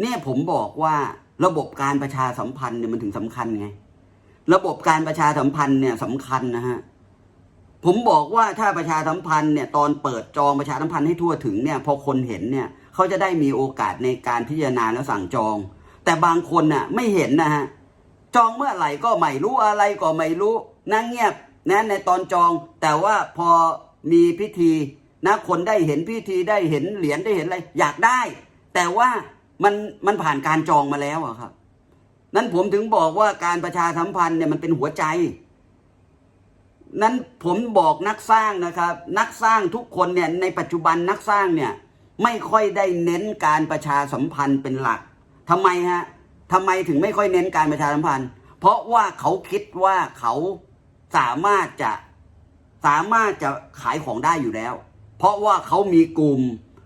เนี่ยผมบอกว่าระบบการประชาสัมพันธ์เนี่ยมันถึงสำคัญไง ระบบการประชาสัมพันธ์เนี่ยสำคัญนะฮะผมบอกว่าถ้าประชาสัมพันธ์เนี่ยตอนเปิดจองประชาสัมพันธ์ให้ทั่วถึงเนี่ยพอคนเห็นเนี่ยเขาจะได้มีโอกาสในการพิจารณาและสั่งจอง แต่บางคนน่ะไม่เห็นนะฮะจองเมื่อไหร่ก็ไม่รู้อะไรก็ไม่รู้นั่งเงียบนะในตอนจอง แต่ว่าพอมีพิธีนะคนได้เห็นพิธีได้เห็นเหรียญได้เห็นอะไรอยากได้ แต่ว่า มันมันผ่านการจองมาแล้วอะครับ นั้นผมถึงบอกว่าการประชาสัมพันธ์เนี่ยมันเป็นหัวใจ นั้นผมบอกนักสร้างนะครับ นักสร้างทุกคนเนี่ยในปัจจุบันนักสร้างเนี่ยไม่ค่อยได้เน้นการประชาสัมพันธ์เป็นหลักทำไมฮะทำไมถึงไม่ค่อยเน้นการประชาสัมพันธ์ เพราะว่าเขาคิดว่าเขาสามารถจะสามารถจะขายของได้อยู่แล้ว เพราะว่าเขามีกลุ่ม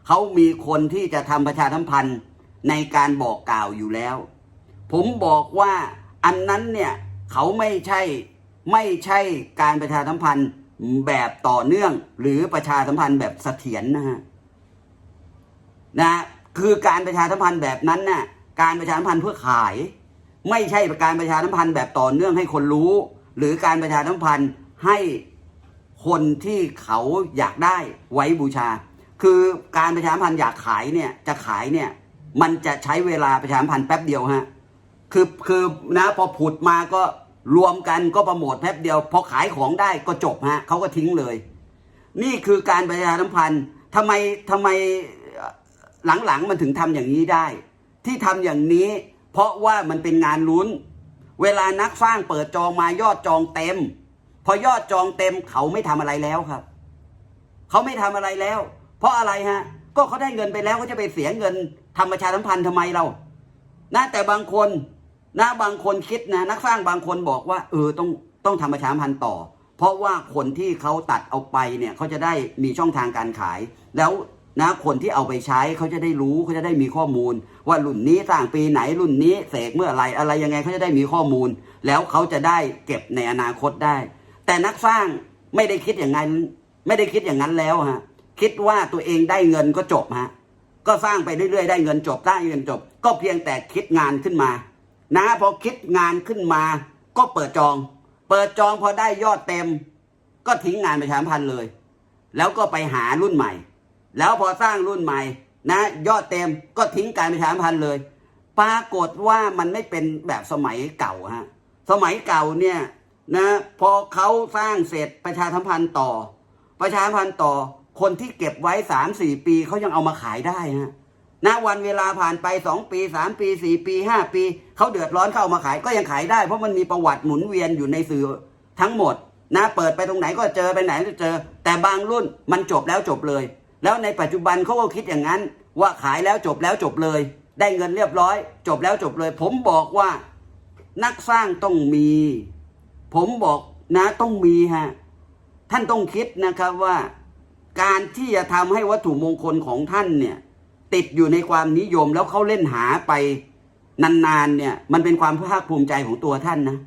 เขามีคนที่จะทำประชาสัมพันธ์ ในการบอกกล่าวอยู่แล้ว ผมบอกว่าอันนั้นเนี่ยเขาไม่ใช่ไม่ใช่การประชาสัมพันธ์แบบต่อเนื่อง หรือประชาสัมพันธ์แบบเสถียรนะฮะนะคือการประชาสัมพันธ์แบบนั้นน่ะการประชาสัมพันธ์เพื่อขาย ไม่ใช่การประชาสัมพันธ์แบบต่อเนื่องให้คนรู้ หรือการประชาสัมพันธ์ให้คนที่เขาอยากได้ไว้บูชา คือการประชาสัมพันธ์อยากขายเนี่ยจะขายเนี่ย มันจะใช้เวลาประชาสัมพันธ์แป๊บเดียวฮะคือคือนะพอผุดมาก็รวมกันก็โปรโมทแป๊บเดียว พอขายของได้ก็จบฮะเขาก็ทิ้งเลย นี่คือการประชาสัมพันธ์ทำไมทำไมหลังๆมันถึงทำอย่างนี้ได้ ที่ทำอย่างนี้เพราะว่ามันเป็นงานลุ้น เวลานักสร้างเปิดจองมายอดจองเต็ม พอยอดจองเต็มเขาไม่ทำอะไรแล้วครับ เขาไม่ทำอะไรแล้ว เพราะอะไรฮะ ก็เขาได้เงินไปแล้วเขาจะไปเสียเงิน ทำประชาสัมพันธ์ทำไมเรา นะแต่บางคนนะบางคนคิดนะนักสร้างบางคนบอกว่าเออต้องต้องทำประชาสัมพันธ์ต่อ เพราะว่าคนที่เขาตัดเอาไปเนี่ยเขาจะได้มีช่องทางการขาย แล้วนะคนที่เอาไปใช้เขาจะได้รู้เขาจะได้มีข้อมูล ว่ารุ่นนี้สร้างปีไหนรุ่นนี้เสกเมื่อไรอะไรยังไงเขาจะได้มีข้อมูล แล้วเขาจะได้เก็บในอนาคตได้ แต่นักสร้างไม่ได้คิดอย่างนั้น ไม่ได้คิดอย่างนั้นแล้วฮะคิดว่าตัวเองได้เงินก็จบฮะ ก็สร้างไปเรื่อยๆได้เงินจบได้เงินจบ ก็เพียงแต่คิดงานขึ้นมา นะพอคิดงานขึ้นมา ก็เปิดจอง เปิดจองพอได้ยอดเต็ม ก็ทิ้งงานประชาพันธ์เลย แล้วก็ไปหารุ่นใหม่ แล้วพอสร้างรุ่นใหม่ นะ ยอดเต็มก็ทิ้งการประชาพันธ์เลย ปรากฏว่ามันไม่เป็นแบบสมัยเก่าฮะสมัยเก่าเนี่ยนะพอเขาสร้างเสร็จประชาสัมพันธ์ต่อ ประชาสัมพันธ์ต่อ คนที่เก็บไว้สามสี่ปีเขายังเอามาขายได้ฮะณวันเวลาผ่านไปสองปีสามปีสี่ปีห้าปีเขาเดือดร้อนเข้าเอามาขายก็ยังขายได้ เพราะมันมีประวัติหมุนเวียนอยู่ในสื่อทั้งหมดนะเปิดไปตรงไหนก็เจอไปไหนก็เจอ แต่บางรุ่นมันจบแล้วจบเลย แล้วในปัจจุบันเขาก็คิดอย่างนั้น ว่าขายแล้วจบแล้วจบเลย ได้เงินเรียบร้อย จบแล้วจบเลย ผมบอกว่า นักสร้างต้องมี ผมบอกนะต้องมีฮะท่านต้องคิดนะครับว่า การที่จะทำให้วัตถุมงคลของท่านเนี่ย ติดอยู่ในความนิยมแล้วเขาเล่นหาไปนานๆเนี่ย มันเป็นความภาคภูมิใจของตัวท่านนะ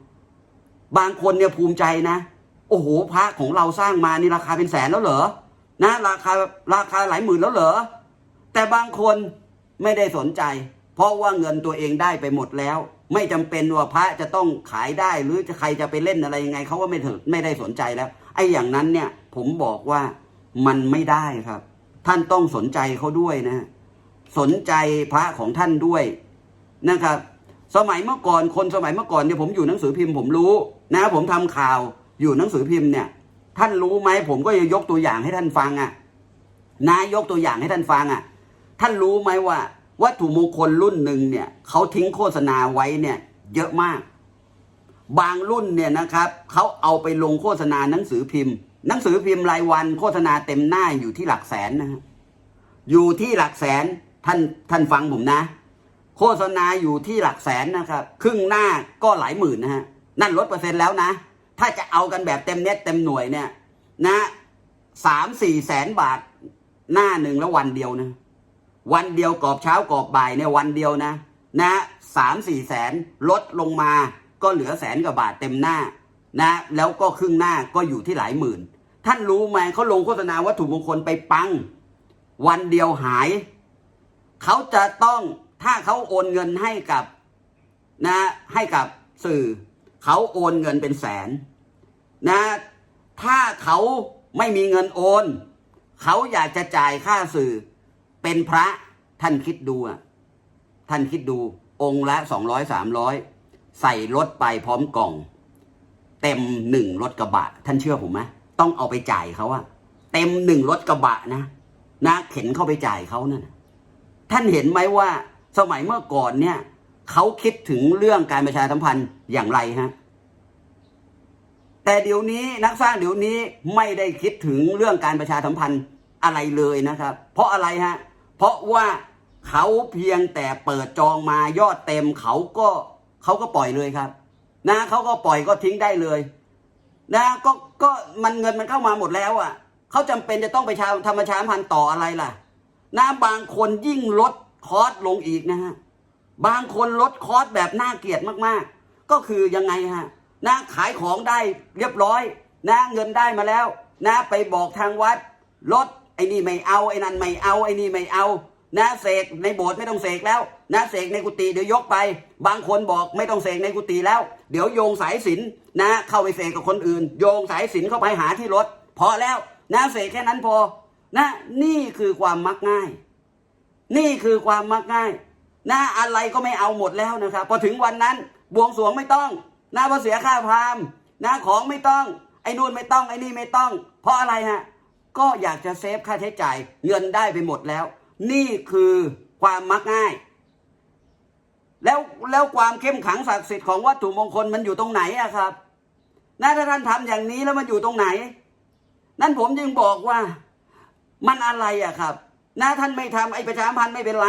บางคนเนี่ยภูมิใจนะ โอ้โหพระของเราสร้างมานี่ราคาเป็นแสนแล้วเหรอนะราคาราคาหลายหมื่นแล้วเหรอแต่บางคนไม่ได้สนใจ เพราะว่าเงินตัวเองได้ไปหมดแล้ว ไม่จำเป็นว่าพระจะต้องขายได้หรือจะใครจะไปเล่นอะไรยังไงเขาก็ไม่ถึงไม่ได้สนใจแล้วไอ้อย่างนั้นเนี่ย ผมบอกว่า มันไม่ได้ครับ ท่านต้องสนใจเขาด้วยนะ สนใจพระของท่านด้วยนะครับ สมัยเมื่อก่อนคนสมัยเมื่อก่อนเนี่ยผมอยู่หนังสือพิมพ์ผมรู้นะผมทำข่าวอยู่หนังสือพิมพ์เนี่ย ท่านรู้ไหมผมก็จะยกตัวอย่างให้ท่านฟังอะ่ะนายกตัวอย่างให้ท่านฟังอะ่ะ ท่านรู้ไหมว่า วัตถุมงคลรุ่นหนึ่งเนี่ยเขาทิ้งโฆษณาไว้เนี่ย เยอะมาก บางรุ่นเนี่ยนะครับเขาเอาไปลงโฆษณาหนังสือพิมพ์ หนังสือพิมพ์รายวันโฆษณาเต็มหน้าอยู่ที่หลักแสนนะอยู่ที่หลักแสนท่านท่านฟังผมนะ โฆษณาอยู่ที่หลักแสนนะครับ ครึ่งหน้าก็หลายหมื่นนะฮะนั่นลดเปอร์เซ็นต์แล้วนะ ถ้าจะเอากันแบบเต็มเน็ตเต็มหน่วยเนี่ย นะสามสี่แสนบาทหน้าหนึ่งแล้ววันเดียวนะ วันเดียวกรอบเช้ากรอบบ่ายเนี่ยวันเดียวนะ นะสามสี่แสนลดลงมาก็เหลือแสนกว่าบาทเต็มหน้า นะแล้วก็ครึ่งหน้าก็อยู่ที่หลายหมื่น ท่านรู้ไหมเขาลงโฆษณาวัตถุมงคลไปปัง วันเดียวหาย เขาจะต้องถ้าเขาโอนเงินให้กับนะให้กับสื่อ เขาโอนเงินเป็นแสนนะถ้าเขาไม่มีเงินโอน เขาอยากจะจ่ายค่าสื่อ เป็นพระท่านคิดดูท่านคิดดูองค์ละสองร้อยสามร้อยใส่รถไปพร้อมกล่อง เต็มหนึ่งรถกระบะ ท่านเชื่อผมไหมต้องเอาไปจ่ายเขาอะเต็มหนึ่งรถกระบะนะนะเข็นเข้าไปจ่ายเขานั่นน่ะท่านเห็นไหมว่าสมัยเมื่อก่อนเนี่ยเขาคิดถึงเรื่องการประชาสัมพันธ์อย่างไรฮะแต่เดี๋ยวนี้นักสร้างเดี๋ยวนี้ไม่ได้คิดถึงเรื่องการประชาสัมพันธ์อะไรเลยนะครับ เพราะอะไรฮะเพราะว่าเขาเพียงแต่เปิดจองมายอดเต็มเขาก็เขาก็ปล่อยเลยครับ นะเขาก็ปล่อยก็ทิ้งได้เลย นะก็ก็มันเงินมันเข้ามาหมดแล้วอะเขาจำเป็นจะต้องไปชาธรรมชาติพันต่ออะไรล่ะนะบางคนยิ่งลดคอสลงอีกนะฮะบางคนลดคอสแบบน่าเกลียดมากๆ ก็คือยังไงฮะนะขายของได้เรียบร้อย นะเงินได้มาแล้ว นะไปบอกทางวัดลดไอ้นี่ไม่เอาไอ้นั่นไม่เอาไอ้นี่ไม่เอา นะเสกในโบสถ์ไม่ต้องเสกแล้วนะเสกในกุฏิเดี๋ยวยกไป บางคนบอกไม่ต้องเสกในกุฏิแล้ว เดี๋ยวโยงสายสินนะเข้าไปเสกกับคนอื่น โยงสายสินเข้าไปหาที่รถพอแล้วนะเสกแค่นั้นพอนะนี่คือความมักง่าย นี่คือความมักง่ายนะอะไรก็ไม่เอาหมดแล้วนะครับพอถึงวันนั้นบวงสรวงไม่ต้องนะพราเสียค่าพามนะของไม่ต้อง ไอ้นู่นไม่ต้องไอ้นี่ไม่ต้อง เพราะอะไรฮะก็อยากจะเซฟค่าใช้จ่ายเงินได้ไปหมดแล้ว นี่คือความมักง่าย แล้วแล้วความเข้มขังศักดิ์สิทธิ์ของวัตถุมงคลมันอยู่ตรงไหนอะครับนะถ้าท่านทำอย่างนี้แล้วมันอยู่ตรงไหน นั่นผมจึงบอกว่ามันอะไรอะครับนะท่านไม่ทำไอ้ประชามพันธ์ไม่เป็นไร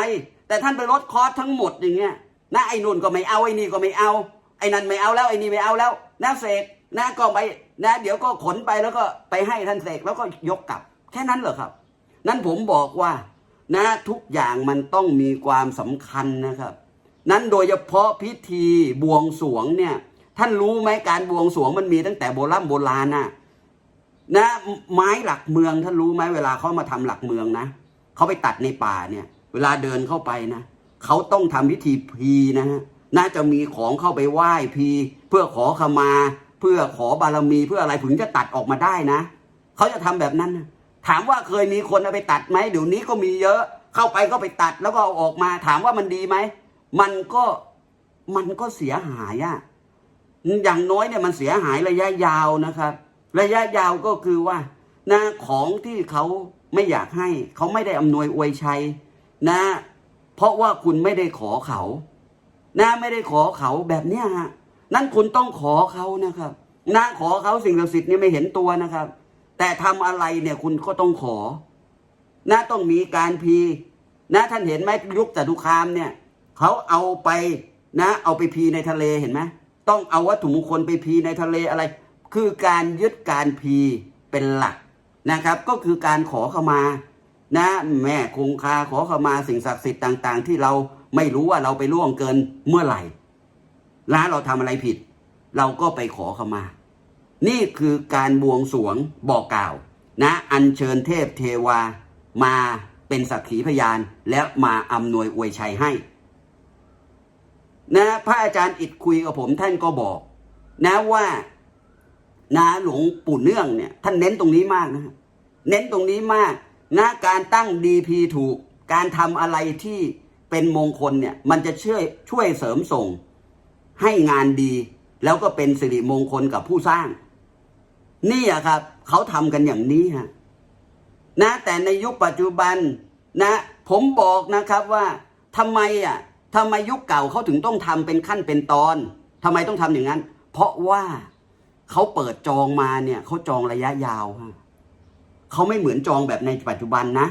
แต่ท่านไปลดคอร์สทั้งหมดอย่างเงี้ยนะไอ้นุ่นก็ไม่เอาไอ้นี่ก็ไม่เอาไอ้นั่นไม่เอาแล้วไอ้นี่ไม่เอาแล้วนะเสกนะก็ไปนะเดี๋ยวก็ขนไปแล้วก็ไปให้ท่านเสกแล้วก็ยกกลับ แค่นั้นเหรอครับ นั้นผมบอกว่า นะทุกอย่างมันต้องมีความสำคัญนะครับ นั้นโดยเฉพาะพิธีบวงสวงเนี่ย ท่านรู้ไหมการบวงสวงมันมีตั้งแต่โบราณโบราณน่ะนะไม้หลักเมืองท่านรู้ไหมเวลาเขามาทำหลักเมืองนะเขาไปตัดในป่าเนี่ย เวลาเดินเข้าไปนะเขาต้องทำพิธีพีนะฮะน่าจะมีของเข้าไปไหว้พี เพื่อขอขมา เพื่อขอบารมีเพื่ออะไรถึงจะตัดออกมาได้นะเขาจะทำแบบนั้นนะ ถามว่าเคยมีคนเอาไปตัดไหมเดี๋ยวนี้ก็มีเยอะ เข้าไปก็ไปตัดแล้วก็เอาออกมา ถามว่ามันดีไหมมันก็มันก็เสียหายอะอย่างน้อยเนี่ยมันเสียหายระยะยาวนะครับ ระยะยาวก็คือว่านะของที่เขาไม่อยากให้เขาไม่ได้อำนวยอวยชัยนะ เพราะว่าคุณไม่ได้ขอเขานะไม่ได้ขอเขาแบบเนี้ยฮะนั่นคุณต้องขอเขานะครับนะขอเขาสิ่งศักดิ์สิทธิ์เนี่ยไม่เห็นตัวนะครับ แต่ทำอะไรเนี่ยคุณก็ต้องขอนะต้องมีการพีนะท่านเห็นไหมยุคจตุคามเนี่ยเขาเอาไปนะ เอาไปพีในทะเลเห็นไหมต้องเอาวัตถุมงคลไปพีในทะเลอะไร คือการยึดการพีเป็นหลักนะครับ ก็คือการขอเข้ามา นะ แม่คงคาขอเข้ามาสิ่งศักดิ์สิทธิ์ต่าง ๆ ที่เราไม่รู้ว่าเราไปล่วงเกินเมื่อไหร่ แล้วเราทำอะไรผิด เราก็ไปขอเข้ามา นี่คือการบวงสวงบอกกล่าว นะอัญเชิญเทพเทวามาเป็นสักขีพยานแล้วมาอำนวยอวยชัยให้ นะพระอาจารย์อิดคุยกับผมท่านก็บอก นะว่านะหลวงปู่เนื่องเนี่ย ท่านเน้นตรงนี้มากนะเน้นตรงนี้มาก นะการตั้งดีพีถูก การทำอะไรที่เป็นมงคลเนี่ย มันจะช่วยช่วยเสริมส่ง ให้งานดี แล้วก็เป็นสิริมงคลกับผู้สร้าง นี่อะครับเขาทำกันอย่างนี้ฮะนะแต่ในยุคปัจจุบันนะผมบอกนะครับว่าทำไมอะทำไมยุคเก่าเขาถึงต้องทำเป็นขั้นเป็นตอนทำไมต้องทำอย่างนั้น เพราะว่าเขาเปิดจองมาเนี่ยเขาจองระยะยาวฮะเขาไม่เหมือนจองแบบในปัจจุบันนะ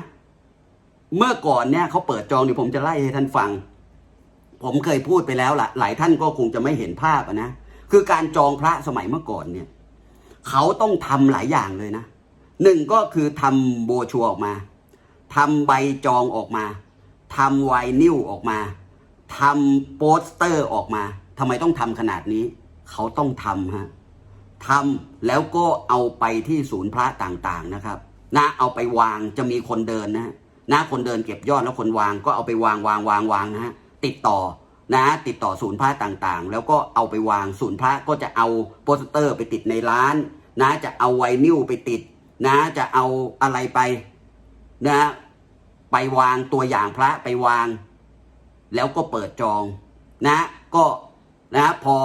เมื่อก่อนเนี่ยเขาเปิดจองเดี๋ยวผมจะไล่ให้ท่านฟัง ผมเคยพูดไปแล้วละหลายท่านก็คงจะไม่เห็นภาพนะคือการจองพระสมัยเมื่อก่อนเนี่ย เขาต้องทำหลายอย่างเลยนะหนึ่งก็คือทำโบชัวออกมาทำใบจองออกมาทำไวนิลออกมาทำโปสเตอร์ออกมาทำไมต้องทำขนาดนี้ เขาต้องทำฮะทำแล้วก็เอาไปที่ศูนย์พระต่างๆนะครับนะเอาไปวางจะมีคนเดินนะฮะนะคนเดินเก็บยอดแล้วคนวางก็เอาไปวางวางวางวางนะฮะติดต่อนะติดต่อศูนย์พระต่างๆ แล้วก็เอาไปวางศูนย์พระก็จะเอาโปสเตอร์ไปติดในร้าน นะจะเอาไวนิลไปติด นะจะเอาอะไรไปนะไปวางตัวอย่างพระไปวาง แล้วก็เปิดจองนะก็นะพอ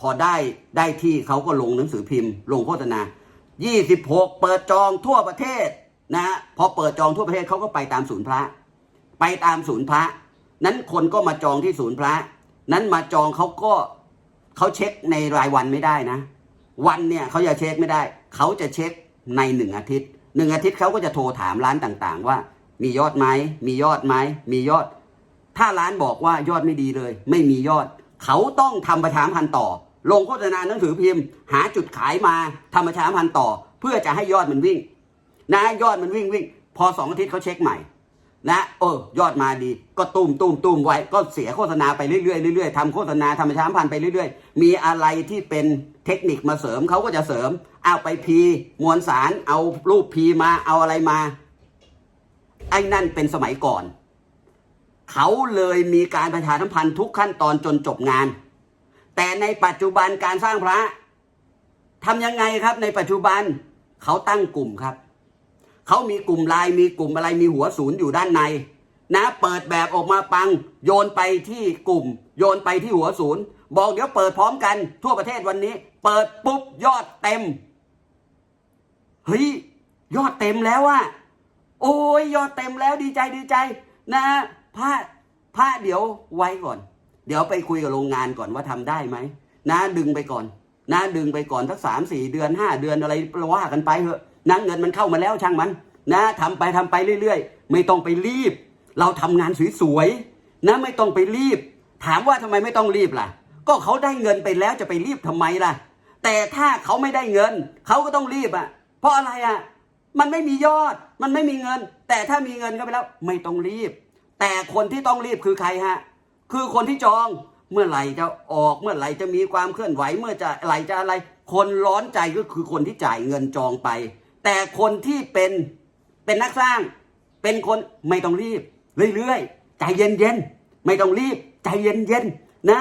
พอได้ได้ที่เขาก็ลงหนังสือพิมพ์ ลงโฆษณา 26 เปิดจองทั่วประเทศนะพอเปิดจองทั่วประเทศเขาก็ไปตามศูนย์พระ ไปตามศูนย์พระ นั้นคนก็มาจองที่ศูนย์พระ นั้นมาจองเขาก็เขาเช็คในรายวันไม่ได้นะ วันเนี่ยเขาจะเช็คไม่ได้ เขาจะเช็คในหนึ่งอาทิตย์หนึ่งอาทิตย์เขาก็จะโทรถามร้านต่างๆ ว่า มียอดไหมมียอดไหมมียอด ถ้าร้านบอกว่ายอดไม่ดีเลย ไม่มียอด เขาต้องทำประชามพันต่อ ลงโฆษณาหนังสือพิมพ์ หาจุดขายมาทำประชามพันต่อ เพื่อจะให้ยอดมันวิ่ง นะยอดมันวิ่งวิ่ง พอสองอาทิตย์เขาเช็คใหม่ นะเออยอดมาดีก็ตุ้มตุ้มตุ้มไว้ ก็เสียโฆษณาไปเรื่อยๆเรื่อยๆทำโฆษณาทำประชาสัมพันธ์ไปเรื่อยๆ มีอะไรที่เป็นเทคนิคมาเสริมเขาก็จะเสริม เอาไปพี มวลสาร เอารูปพีมาเอาอะไรมา ไอ้นั่นเป็นสมัยก่อน เขาเลยมีการประชาสัมพันธ์ทุกขั้นตอนจนจบงาน แต่ในปัจจุบันการสร้างพระทำยังไงครับในปัจจุบันเขาตั้งกลุ่มครับ เขามีกลุ่มไลน์มีกลุ่มอะไรมีหัวศูนย์อยู่ด้านใน นะ เปิดแบบออกมาปัง โยนไปที่กลุ่ม โยนไปที่หัวศูนย์ บอกเดี๋ยวเปิดพร้อมกันทั่วประเทศวันนี้ เปิดปุ๊บยอดเต็มเฮ้ยยอดเต็มแล้วอะโอ้ยยอดเต็มแล้วดีใจดีใจ นะผ้าผ้าเดี๋ยวไว้ก่อน เดี๋ยวไปคุยกับโรงงานก่อนว่าทำได้ไหมนะดึงไปก่อนนะดึงไปก่อนสักสามสี่เดือนห้าเดือนอะไรว่ากันไปเถอะ นะเงินมันเข้ามาแล้วช่างมัน นะทำไปทำไปเรื่อยๆ ไม่ต้องไปรีบ เราทำงานสวยๆนะไม่ต้องไปรีบ ถามว่าทำไมไม่ต้องรีบล่ะ ก็เขาได้เงินไปแล้วจะไปรีบทำไมล่ะ แต่ถ้าเขาไม่ได้เงิน เขาก็ต้องรีบอะ เพราะอะไรอะ มันไม่มียอด มันไม่มีเงิน แต่ถ้ามีเงินก็ไปแล้ว ไม่ต้องรีบ แต่คนที่ต้องรีบคือใครฮะ คือคนที่จองเมื่อไหร่จะออกเมื่อไหร่จะมีความเคลื่อนไหวเมื่อจะไหร่จะอะไร คนร้อนใจก็คือคนที่จ่ายเงินจองไป แต่คนที่เป็นเป็นนักสร้าง เป็นคนไม่ต้องรีบ เรื่อยๆใจเย็นๆไม่ต้องรีบ ใจเย็นๆนะ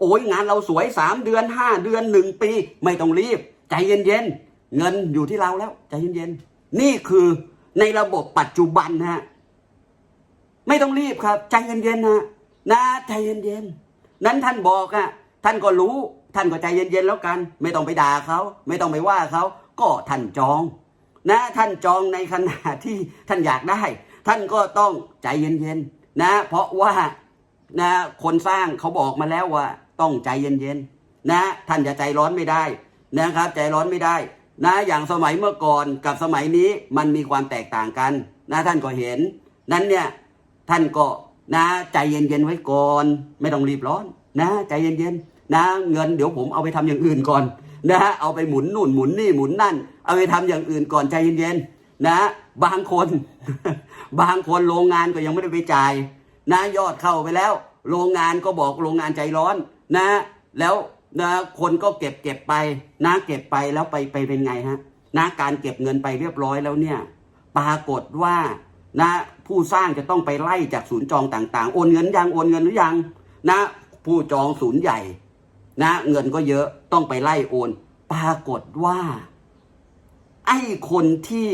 โอ้ยงานเราสวยสามเดือนห้าเดือนหนึ่งปี ไม่ต้องรีบ ใจเย็นๆเงินอยู่ที่เราแล้วใจเย็นๆนี่คือในระบบปัจจุบันฮะไม่ต้องรีบครับ ใจเย็นๆนะนะใจเย็นๆนั้นท่านบอกอะท่านก็รู้ ท่านก็ใจเย็นๆแล้วกัน ไม่ต้องไปด่าเขาไม่ต้องไปว่าเขาก็ท่านจอง นะท่านจองในขณะที่ท่านอยากได้ ท่านก็ต้องใจเย็นๆนะเพราะว่านะคนสร้างเขาบอกมาแล้วว่า ต้องใจเย็นๆนะท่านจะใจร้อนไม่ได้นะครับ ใจร้อนไม่ได้นะอย่างสมัยเมื่อก่อนกับสมัยนี้มันมีความแตกต่างกันนะท่านก็เห็น นั้นเนี่ยท่านก็นะใจเย็นๆไว้ก่อน ไม่ต้องรีบร้อนนะใจเย็นๆนะเงินเดี๋ยวผมเอาไปทำอย่างอื่นก่อน นะฮะเอาไปหมุนนู่นหมุนนี่หมุนนั่น เอาไปทำอย่างอื่นก่อนใจเย็นๆนะบางคน บางคนโรงงานก็ยังไม่ได้ไปจ่ายนะยอดเข้าไปแล้ว โรงงานก็บอกโรงงานใจร้อนนะ แล้วนะคนก็เก็บเก็บไปนะเก็บไปแล้วไปไปเป็นไงฮะนะการเก็บเงินไปเรียบร้อยแล้วเนี่ยปรากฏว่านะผู้สร้างจะต้องไปไล่จากศูนย์จองต่าง ๆ โอนเงินยังโอนเงินหรือยังนะผู้จองศูนย์ใหญ่ นะเงินก็เยอะต้องไปไล่โอน ปรากฏว่า ไอ้คนที่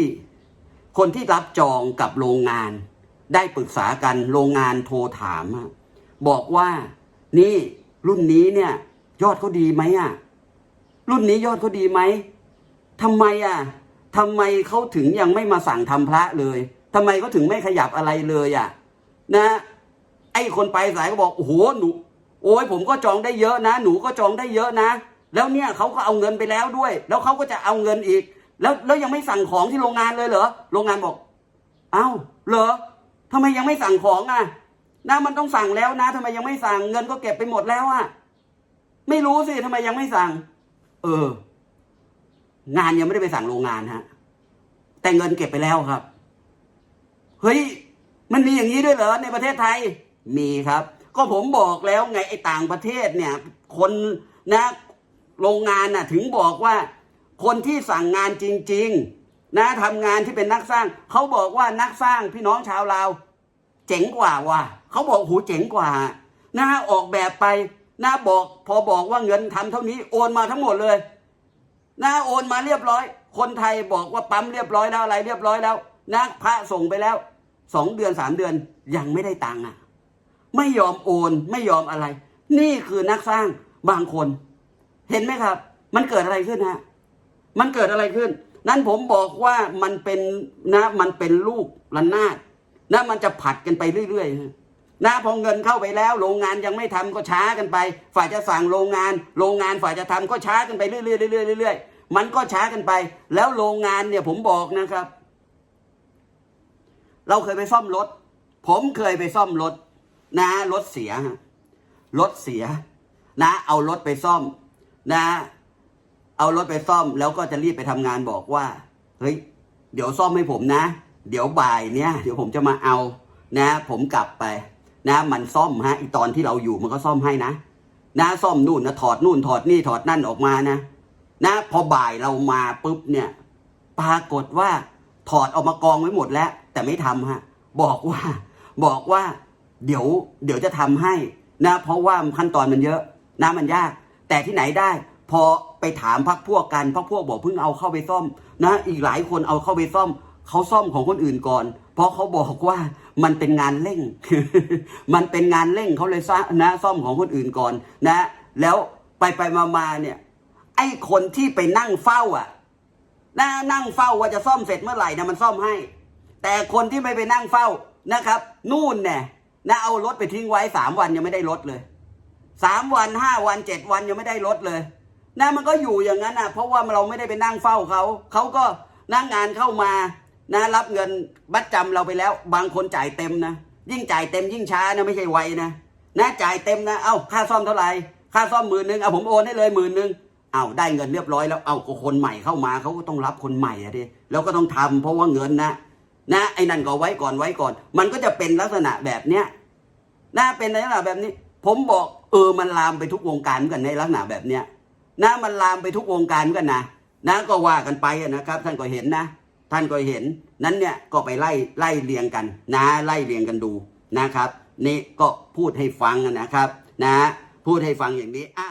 คนที่รับจองกับโรงงาน ได้ปรึกษากันโรงงานโทรถาม บอกว่านี่รุ่นนี้เนี่ย ยอดเขาดีไหมอะ รุ่นนี้ยอดเขาดีไหมทำไมอะทำไมเขาถึงยังไม่มาสั่งทำพระเลยทำไมเขาถึงไม่ขยับอะไรเลยอะ นะไอ้คนไปสายก็บอกโอ้โหหนู โอ้ยผมก็จองได้เยอะนะ หนูก็จองได้เยอะนะ แล้วเนี่ยเขาก็เอาเงินไปแล้วด้วย แล้วเขาก็จะเอาเงินอีก แล้วแล้วยังไม่สั่งของที่โรงงานเลยเหรอโรงงานบอก เอ้าเหรอทำไมยังไม่สั่งของอะนะมันต้องสั่งแล้วนะทำไมยังไม่สั่งเงินก็เก็บไปหมดแล้วอะไม่รู้สิทำไมยังไม่สั่ง เออ งานยังไม่ได้ไปสั่งโรงงานฮะ แต่เงินเก็บไปแล้วครับ เฮ้ย มันมีอย่างนี้ด้วยเหรอในประเทศไทย มีครับ ก็ผมบอกแล้วไงไอ้ต่างประเทศเนี่ย คนนะโรงงานน่ะถึงบอกว่า คนที่สั่งงานจริง ๆ นะทำงานที่เป็นนักสร้างเขาบอกว่านักสร้างพี่น้องชาวลาวเจ๋งกว่าว่ะเขาบอกหูเจ๋งกว่านะออกแบบไปนะบอกพอบอกว่าเงินทำเท่านี้โอนมาทั้งหมดเลยนะโอนมาเรียบร้อย คนไทยบอกว่าปั๊มเรียบร้อยแล้วอะไรเรียบร้อยแล้วนะพระส่งไปแล้วสองเดือนสามเดือนยังไม่ได้ตังค์อะ ไม่ยอมโอนไม่ยอมอะไร นี่คือนักสร้างบางคน เห็นไหมครับ มันเกิดอะไรขึ้นฮะมันเกิดอะไรขึ้น นั้นผมบอกว่ามันเป็นนะมันเป็นลูกระนาดนะมันจะผัดกันไปเรื่อยๆนะพอเงินเข้าไปแล้ว โรงงานยังไม่ทำก็ช้ากันไป ฝ่ายจะสั่งโรงงาน โรงงานฝ่ายจะทำก็ช้ากันไปเรื่อยๆเรื่อยๆเรื่อยๆมันก็ช้ากันไป แล้วโรงงานเนี่ยผมบอกนะครับ เราเคยไปซ่อมรถ ผมเคยไปซ่อมรถ นะรถเสียรถเสีย นะ เอารถไปซ่อม นะ เอารถไปซ่อมแล้วก็จะรีบไปทำงานบอกว่าเฮ้ยเดี๋ยวซ่อมให้ผมนะ เดี๋ยวบ่ายเนี้ยเดี๋ยวผมจะมาเอานะ ผมกลับไป นะ มันซ่อมฮะอีตอนที่เราอยู่มันก็ซ่อมให้นะนะซ่อมนู่นนะถอดนู่นถอดนี่ถอดนั่นออกมานะนะพอบ่ายเรามาปุ๊บเนี่ย ปรากฏว่าถอดออกมากองไว้หมดแล้ว แต่ไม่ทำฮะ บอกว่า บอกว่า เดี๋ยวเดี๋ยวจะทำให้นะเพราะว่าขั้นตอนมันเยอะนะมันยาก แต่ที่ไหนได้ พอไปถามพักพวกกันพักพวกบอกเพิ่งเอาเข้าไปซ่อม นะ อีกหลายคนเอาเข้าไปซ่อมเขาซ่อมของคนอื่นก่อน เพราะเขาบอกว่ามันเป็นงานเร่ง มันเป็นงานเร่งเขาเลยซ่านะซ่อมของคนอื่นก่อนนะ แล้วไปไปมามาเนี่ยไอ้คนที่ไปนั่งเฝ้าอะนะนั่งเฝ้าว่าจะซ่อมเสร็จเมื่อไหร่นะมันซ่อมให้ แต่คนที่ไม่ไปนั่งเฝ้านะครับ นู่นเนี่ย นะเอารถไปทิ้งไว้สามวันยังไม่ได้รถเลยสามวันห้าวันเจ็ดวันยังไม่ได้รถเลยนะมันก็อยู่อย่างนั้นนะเพราะว่าเราไม่ได้ไปนั่งเฝ้าเขาเขาก็นั่งงานเข้ามานะรับเงินบัตรจำเราไปแล้ว บางคนจ่ายเต็มนะยิ่งจ่ายเต็มยิ่งช้านะไม่ใช่ไวนะนะจ่ายเต็มนะเอ้าค่าซ่อมเท่าไหร่ค่าซ่อมหมื่นหนึ่งเอาผมโอนให้เลยหมื่นหนึ่งเอาได้เงินเรียบร้อยแล้วเอาคนใหม่เข้ามาเขาก็ต้องรับคนใหม่อะดิแล้วก็ต้องทำเพราะว่าเงินนะ นะไอ้นั่นก็ไว้ก่อนไว้ก่อน มันก็จะเป็นลักษณะแบบเนี้ยนะเป็นลักษณะแบบนี้ ผมบอกเออมันลามไปทุกวงการเหมือนกันในลักษณะแบบเนี้ยนะมันลามไปทุกวงการเหมือนกันนะนะก็ว่ากันไปนะครับ ท่านก็เห็นนะ ท่านก็เห็นนั้นเนี่ยก็ไปไล่ไล่เรียงกันนะไล่เรียงกันดูนะครับ นี่ก็พูดให้ฟังนะครับ นะ พูดให้ฟังอย่างนี้อะ